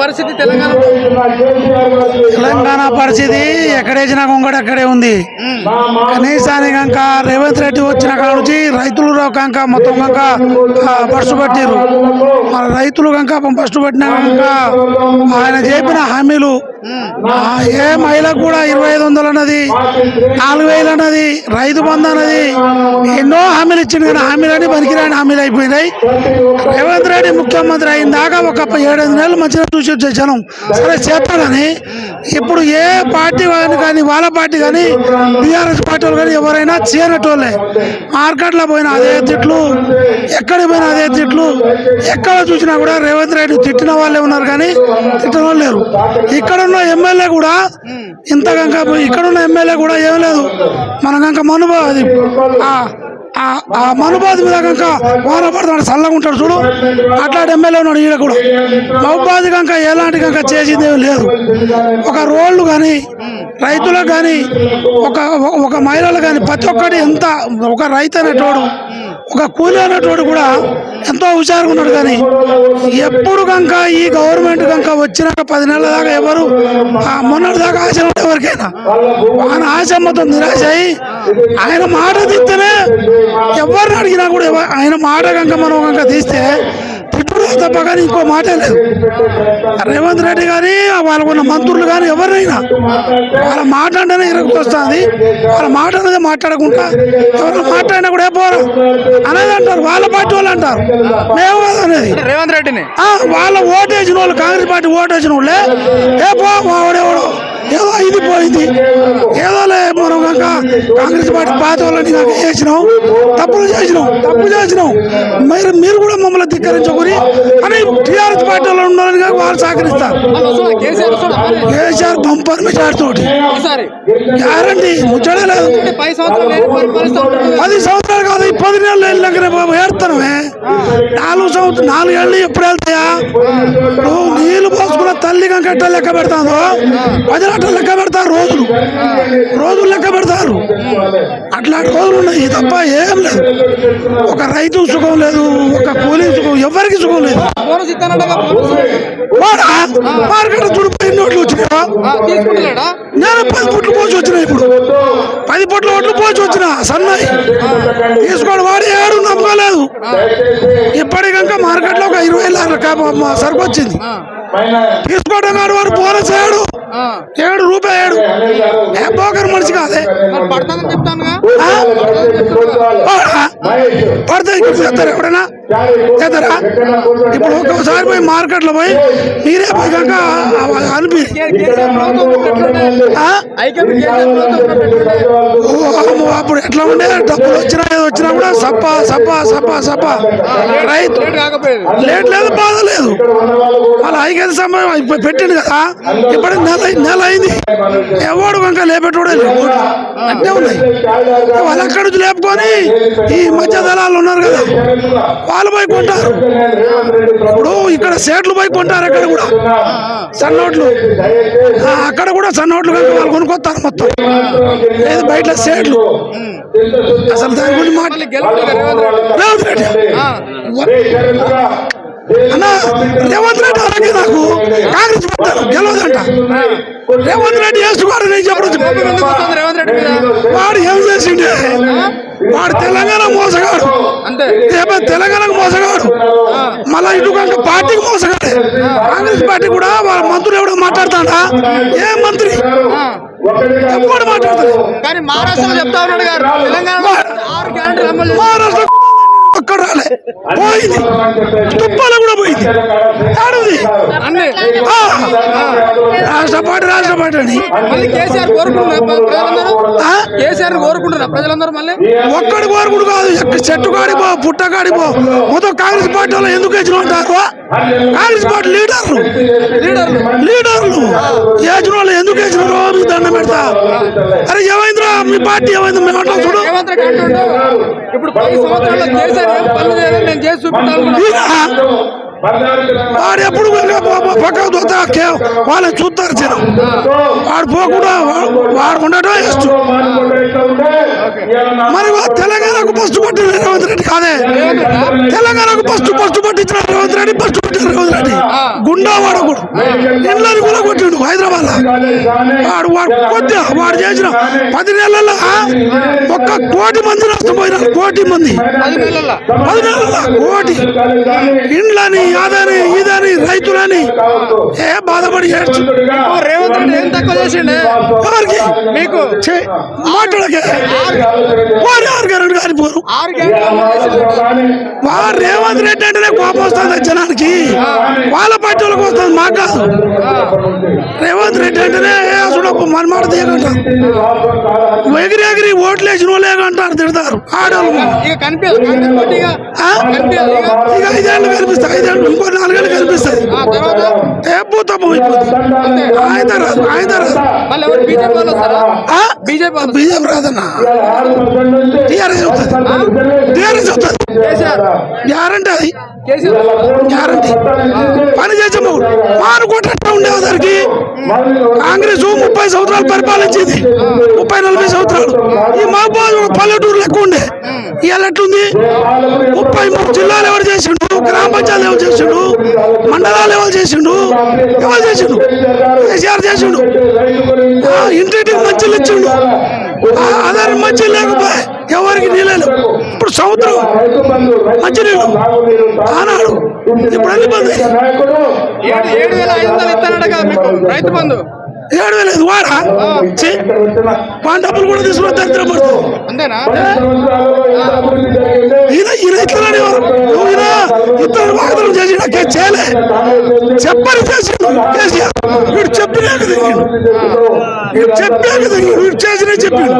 పరిస్థితి తెలంగాణ తెలంగాణ పరిస్థితి ఎక్కడేసినా కొంగడు అక్కడే ఉంది. కనీసానికి ఇంకా రేవంత్ రెడ్డి వచ్చిన కాడ నుంచి రైతులు కనుక మొత్తం కనుక బస్సు రైతులు కనుక ఫస్ట్ పట్టిన కనుక ఆయన చెప్పిన హామీలు ఏ మహిళకు కూడా ఇరవై ఐదు వందలు అన్నది నాలుగు వేలు అన్నది రైతు బంధు అన్నది ఎన్నో హామీలు ఇచ్చింది కానీ హామీలన్నీ పనికిరాని హామీలు అయిపోయినాయి. రేవంత్ రెడ్డి ముఖ్యమంత్రి అయిన దాకా ఒక ఏడైదు నెలలు మంచిగా చూసి వచ్చే జనం. సరే చేస్తాడని ఇప్పుడు ఏ పార్టీ కానీ కానీ వాళ్ళ పార్టీ కానీ బీఆర్ఎస్ పార్టీ వాళ్ళు కానీ ఎవరైనా చేయనటోళ్ళే మార్కెట్లో పోయిన అదే తిట్లు ఎక్కడికి పోయినా అదే తిట్లు ఎక్కడ చూసినా కూడా రేవంత్ రెడ్డి తిట్టిన వాళ్ళే ఉన్నారు కానీ తిట్టిన వాళ్ళు లేరు. ఇక్కడున్న ఎమ్మెల్యే కూడా ఇంత గంక ఇక్కడున్న ఎమ్మెల్యే కూడా ఏం లేదు. మన గంక మనుభవ అది. ఆ- ఆ- మనుబాద్ మీద కనుక వాన చల్లగా ఉంటాడు చూడు. అట్లాంటి ఎమ్మెల్యే ఉన్నాడు ఈడ కూడా. మహబాద్ కనుక ఎలాంటి కనుక చేసింది లేదు. ఒక రోడ్లు కానీ రైతులకు కానీ ఒక ఒక మహిళలు కానీ ప్రతి ఒక్కటి ఎంత ఒక రైతు అనేటోడు ఒక కూలి అనేటోడు కూడా ఎంతో హుషారుగా ఉన్నాడు కానీ ఎప్పుడు కనుక ఈ గవర్నమెంట్ కనుక వచ్చినాక పది నెలల దాకా ఎవరు ఆ మొన్నటి దాకా ఆశ ఎవరికైనా. ఆయన ఆశ మొత్తం నిరాశ అయి ఆయన మాట తీస్తేనే ఎవరిని అడిగినా కూడా ఆయన మాట కనుక మనం కనుక తీస్తే తిట్టుడు తప్ప కానీ ఇంకో మాట లేదు. రేవంత్ రెడ్డి కానీ వాళ్ళకున్న మంత్రులు కానీ ఎవరినైనా వాళ్ళ మాట అంటేనే ఇరగొస్తుంది వాళ్ళ మాట అనేది మాట్లాడకుండా ఎవరైనా మాట్లాడినా కూడా ఏ పోరా? అనేది అంటారు. వాళ్ళ పార్టీ వాళ్ళు అంటారు. మేము అనేది. రేవంత్ రెడ్డిని? వాళ్ళ ఓటేసిన వాళ్ళు కాంగ్రెస్ పార్టీ ఓటేసిన వాళ్ళే. ఏ పో వాడేవాడు? ఏదో ఇది పోయింది. ఏదో లే మనం కనుక కాంగ్రెస్ పార్టీ పాత వాళ్ళని కనుక చేసినాం తప్పులు చేసినాం తప్పు చేసినాం. మీరు మీరు కూడా మమ్మల్ని ధిక్కరించుకుని అని టీఆర్ఎస్ పార్టీ వాళ్ళు ఉండాలని కనుక వాళ్ళు సహకరిస్తారు? కేసీఆర్ బంపర్ మెజార్ తోటి. గ్యారంటీ ముచ్చడే లేదు. పది సంవత్సరాలు పది కాదు ఈ పది నెలలు వెళ్ళినాకనే బాబు ఏడుతానమే నాలుగు సంవత్సరం నాలుగు ఏళ్ళు ఎప్పుడు వెళ్తాయా? నువ్వు నీళ్ళు పోసుకున్న తల్లి కంకట్ట లెక్క పెడతాను పది లక్షలు లెక్క పెడతారు రోజులు. రోజులు లెక్క పెడతారు. అట్లాంటి రోజులు ఉన్నాయి. తప్ప ఏం లేదు. ఒక రైతు సుఖం లేదు. ఒక కూలీ సుఖం ఎవరికి సుఖం లేదు? వాడా మార్కెట్ చూడు పది నోట్లు వచ్చినా నేను పది పుట్లు పోసి వచ్చిన ఇప్పుడు. పది పుట్ల ఓట్లు పోసి వచ్చిన సన్నాయి. తీసుకోడు వాడు ఏడు నమ్మలేదు. ఇప్పటికంకా మార్కెట్లో ఒక ఇరవై లారీల సరుకు వచ్చింది తీసుకోవడం కాదు వాడు ఏడు ఆ. ఏడు రూపాయి ఏడు ఏ పోకర్ మనిషి కాదే? పడితే ఇప్పుడు చేస్తారా ఎప్పుడైనా చేస్తారా ఇప్పుడు ఒక్కసారి పోయి మార్కెట్లో పోయి మీరే పోయి కనుక అనిపి అప్పుడు ఎట్లా ఉండే డబ్బులు వచ్చినా ఏది వచ్చినా కూడా సప్ప సప్ప సప్ప సప్ప రైతు లేట్ లేదు బాధ లేదు వాళ్ళ ఐక్యత సమయం ఇప్పుడు పెట్టిండు కదా? ఇప్పుడు నెల నెల అయింది. ఎవడు కనుక లేపెట్టుడే లేవు అట్నే ఉన్నాయి వాళ్ళు అక్కడి నుంచి లేపుకొని ఈ మధ్య దళాలు ఉన్నారు కదా? వాళ్ళు పోయి కొంటారు. ఇప్పుడు ఇక్కడ సేట్లు పోయి కొంటారు అక్కడ కూడా. సన్నోట్లు. అక్కడ కూడా సన్నోట్లు కనుక వాళ్ళు కొనుక్కొస్తారు మొత్తం. లేదు బయట సేట్లు. అసలు దాని గురించి మాట మళ్ళీ గెలుపుతుంది రేవంత్ రెడ్డి అన్న రేవంత్ రెడ్డి అలాగే నాకు కాంగ్రెస్ పెడతారు గెలవదంట. రేవంత్ రెడ్డి వేసుకోడు నేను చెప్పడం రేవంత్ రెడ్డి వాడు ఏం చేసిండే? వాడు తెలంగాణ మోసగాడు. అంతే. తెలంగాణకు మోసగాడు. మళ్ళా ఇటు కనుక పార్టీకి మోసగాడే. కాంగ్రెస్ పార్టీ కూడా వాళ్ళ మంత్రులు ఎవడో మాట్లాడతాడా? ఏ మంత్రి. ఎప్పుడు మాట్లాడతాడు? కానీ మహారాష్ట్రలో చెప్తా ఉన్నాడు గారు. తెలంగాణ. మహారాష్ట్ర ఒక్కడ రాలే. పోయింది. తుప్పాల కూడా పోయింది. ఆడది. అన్ని. ఆ, రాష్ట్ర పార్టీ రాష్ట్ర పార్టీ అని మళ్ళీ కేసీఆర్? కేసీఆర్ కోరుకుంటున్నారు ప్రజలందరూ మళ్ళీ? ఒక్కడి కోరుకుడు కాదు. చెట్టు కాడిపో పుట్ట కాడిపో మొత్తం కాంగ్రెస్ పార్టీ వాళ్ళు ఎందుకు ఉంటారు కాంగ్రెస్ పార్టీ లీడర్లు. లీడర్లు. ఎందుకు వేసిన రోజు దండం పెడతా. అరే ఏమైందిరా? మీ పార్టీ ఏమైంది? మేము అంటాం చూడు. ఇప్పుడు పది పనులు నేను చేసి ఈయన వాడు ఎప్పుడు పక్కకు దొత్తా వాళ్ళని చూస్తారు జనం. వాడు పోకుండా వాడు ఉండటం ఇష్టం మరి వా- తెలంగాణకు ఫస్ట్ పట్టిన రేవంత్ రెడ్డి కాదే. తెలంగాణకు ఫస్ట్ ఫస్ట్ పట్టించిన గుండా వాడకూడదు. ఇళ్ళని కూడా కొట్టిండు హైదరాబాద్లో వాడు వాడు కొద్దిగా వాడు చేసిన పది నెలల్లో ఒక్క కోటి మంది నష్టపోయినారు కోటి మంది. పది నెలల నెలల కోటి. ఇండ్లని అదని ఇదని రైతులని ఏ బాధపడి రేవంత్ రెడ్డి ఏం తక్కువ చేసిండే? మీకు? మాట్లాడకే వారు ఆరు గారు గారిపోరు ఆరు రేవంత్ రెడ్డి అంటేనే కోపం వస్తుంది జనానికి. వాళ్ళ పార్టీ వాళ్ళకి వస్తుంది మాకు కాదు. రేవంత్ రెడ్డి అంటేనే అసలు మన మాట తీయకంటారు ఎగిరి ఎగిరి ఓట్లు వేసిన వాళ్ళే అంటారు తిడతారు. ఆడవాళ్ళు ఇక ఐదేళ్ళు కనిపిస్తాయి ఐదేళ్ళు ఇంకో నాలుగేళ్ళు కనిపిస్తాయి. ఏ భూతం అయిపోతుంది ఆయన రాదు ఆయన రాదు బీజేపీ? బీజేపీ రాదన్న. టీఆర్ఎస్ వస్తుంది టీఆర్ఎస్ వస్తుంది గ్యారంటీ అది. గ్యారంటీ. పని చేసే మాను కొట్టట్టు ఉండే కాంగ్రెస్ ముప్పై సంవత్సరాలు పరిపాలించింది. ముప్పై నలభై సంవత్సరాలు. ఈ మహబాద్ ఒక పల్లెటూరు లెక్క ఉండే. ఇవాళ ఎట్లుంది? ముప్పై మూడు జిల్లాలు ఎవరు చేసిండు? గ్రామ పంచాయతీలు ఎవరు చేసిండు? మండలాలు ఎవరు చేసిండు? ఎవరు చేసిండు? కేసీఆర్ చేసిండు. ఇంటింటికి మంచిలు ఇచ్చిండు. ఆ, మంచి లేకపోతే ఎవరికి నీళ్ళు ఇప్పుడు సముద్రం మంచినీళ్ళు ఆనాడు ఇప్పుడు ఎన్ని ఏడు వేల ఐదు వందలు మీకు రైతు బంధు. ఏడు వేల ఐదు వాడా ఛీ, వాడి డబ్బులు కూడా తీసుకుని దరిద్రం పడుతుంది అంతేనా? ఈయన వాగ్దానం చేసి నాకే చేయలే. చెప్పని చేసిండు కేసీఆర్. వీడు చెప్పినాక వీడు వీడు చేసినా చెప్పిండు.